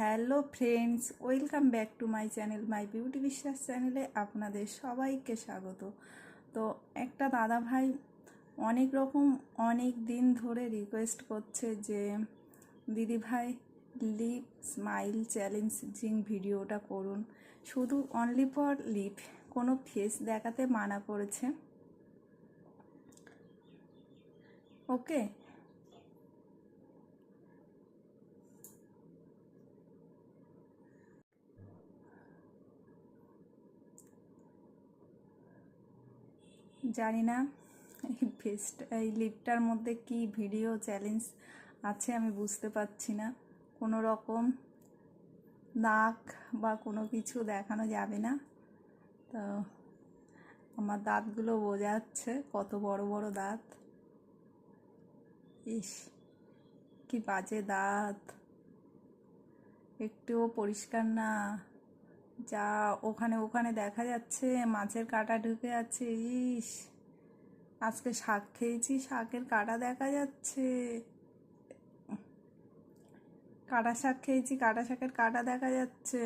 Hello friends, welcome back to my channel, my beauty বিশ্বাস চ্যানেলে আপনাদের সবাইকে স্বাগত। তো একটা দাদা ভাই অনেক রকম অনেক দিন ধরে রিকোয়েস্ট করছে যে, দিদি ভাই লিপ স্মাইল চ্যালেঞ্জিং ভিডিওটা করুন। শুধু অনলি ফর লিপ কোনো ফেস দেখাতে মানা করেছে? ওকে জানি না। এই ফেসটা এই লিপটার মধ্যে কি ভিডিও চ্যালেঞ্জ আছে আমি বুঝতে পারছি না। কোনো রকম নাক বা কোনো কিছু দেখানো যাবে না। তো আমার দাঁতগুলো বোঝা যাচ্ছে কত বড় বড় দাঁত। ইস, কি বাজে দাঁত। একটুও পরিষ্কার না। যা ওখানে ওখানে দেখা যাচ্ছে, মাছের কাঁটা ঢুকে আছে, ইস। আজকে শাক খেয়েছি, শাকের কাঁটা দেখা যাচ্ছে। কাটা শাক খেয়েছি, কাটা শাকের কাঁটা দেখা যাচ্ছে।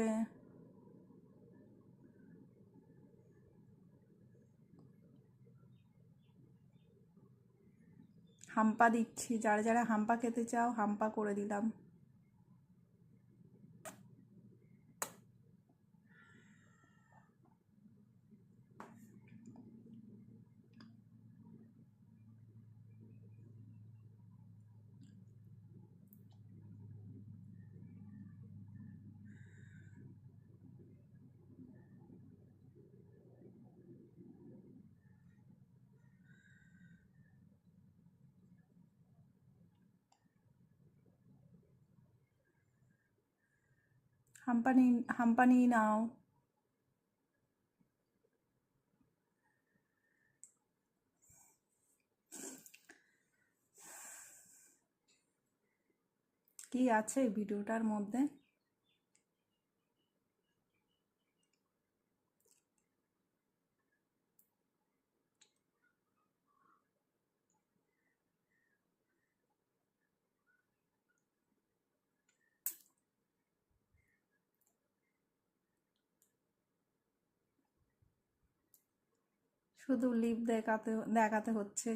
হাম্পা দিচ্ছি, যারা যারা হাম্পা খেতে চাও, হাম্পা করে দিলাম। হাম্পানি হাম্পানি নাও। কি আছে ভিডিওটার মধ্যে? শুধু লিপ দেখাতে দেখাতে হচ্ছে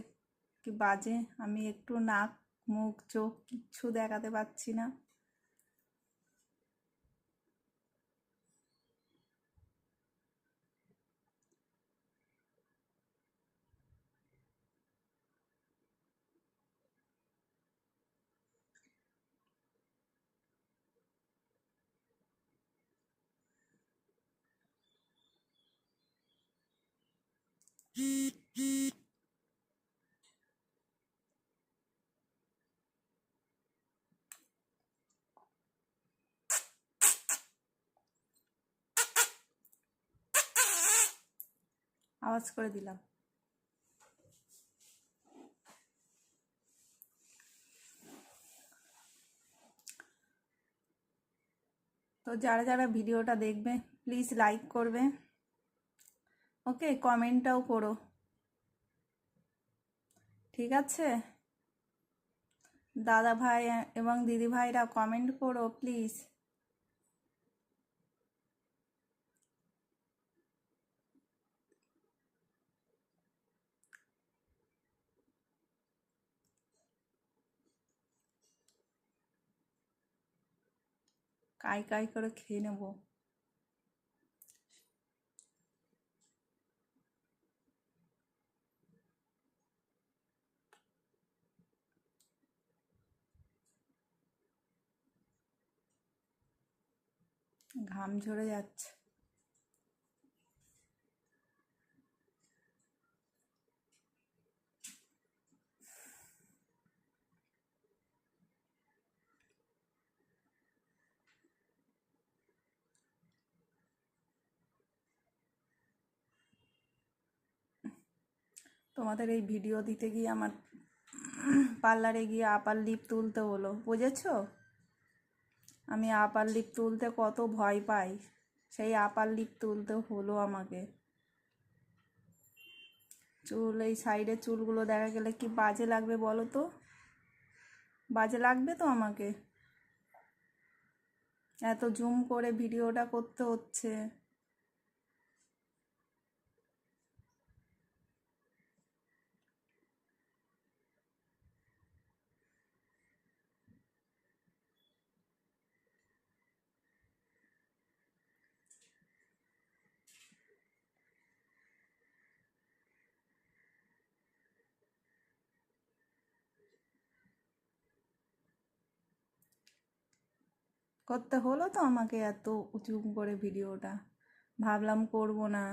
কি বাজে? আমি একটু নাক, মুখ, চোখ কিচ্ছু দেখাতে পাচ্ছি না। আওয়াজ করে দিলাম। তো যারা যারা ভিডিওটা দেখবে প্লিজ লাইক করবে। ওকে কমেন্টটাও করো। ঠিক আছে? দাদা ভাই এবং দিদি ভাইরা কমেন্ট করো প্লিজ কাই কাই করে খেয়ে নেব। ঘাম ঝরে যাচ্ছে। তোমাদের এই ভিডিও দিতে গিয়ে আমার পার্লারে গিয়ে আপার লিপ তুলতে হলো, বুঝেছ? আমি আপার লিপ তুলতে কত ভয় পাই, সেই আপার লিপ তুলতে হলো আমাকে। চুল, এই সাইডের চুলগুলো দেখা গেলে কি বাজে লাগবে বলো তো? বাজে লাগবে তো আমাকে? এত জুম করে ভিডিওটা করতে হচ্ছে। করতে হলো তো আমাকে এত উঁচু করে ভিডিওটা। ভাবলাম করব না।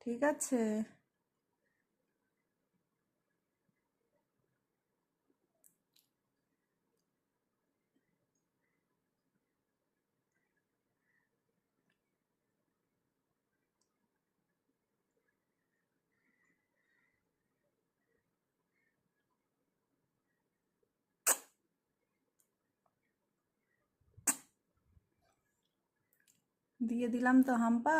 ঠিক আছে। দিয়ে দিলাম তো হাম্পা।